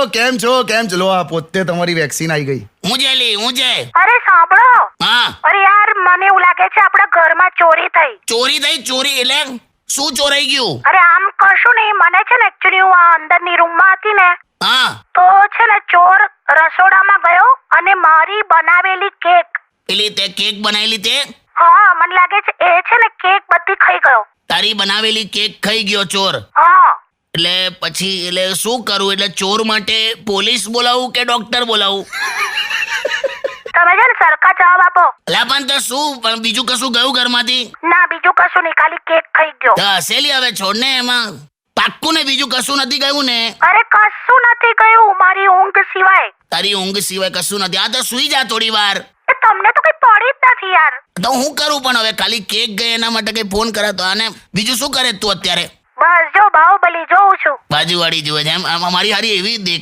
બોલો કેમ છો? કેમ ચલો આ પોતે તમારી વેક્સિન આવી ગઈ. હું જે લી હું જે અરે સાંભળો. હા. અરે યાર મને એવું લાગે છે આપણા ઘરમાં ચોરી થઈ. ચોરી થઈ ચોરી એટલે શું ચોરાઈ ગયું? અરે આમ કશું નહીં. મને છે ને એકચ્યુઅલી હું આ અંદરની રૂમમાં હતી ને હા. તો છે ને ચોર રસોડામાં ગયો અને મારી બનાવેલી કેક પેલી તે કેક બનાવેલી તે? હા મને લાગે છે એ છે ને કેક બધી ખાઈ ગયો. તારી બનાવેલી કેક ખાઈ ગયો ચોર. હા એટલે પછી એટલે શું કરું? એટલે ચોર માટે પોલીસ બોલાવું કે ડોક્ટર બોલાવું? તમે છે ને સરખા જવાબ આપો. અલા પણ તો શું? પણ બીજું કશું ગયું ઘરમાંથી? ના બીજું કશું નહીં ખાલી કેક ખાઈ ગયો. તો હસેલી હવે છોડ ને એમાં. પાક્કું ને બીજું કશું નથી ગયું ને? અરે કશું નથી ગયું મારી ઊંઘ સિવાય. તારી ઊંઘ સિવાય કશું નથી. આ તો સુઈ જા થોડી વાર. તમને તો કઈ પડી જ નથી યાર. તો હું કરું પણ હવે? ખાલી કેક ગઈ એના માટે કઈ ફોન કરે તો? આને બીજું શું કરે તું અત્યારે? બસ જો બાહુબલી જોઉં છું. બાજુવાળી જુએ છે. એમ આમ અમારી હારી એવી દેખ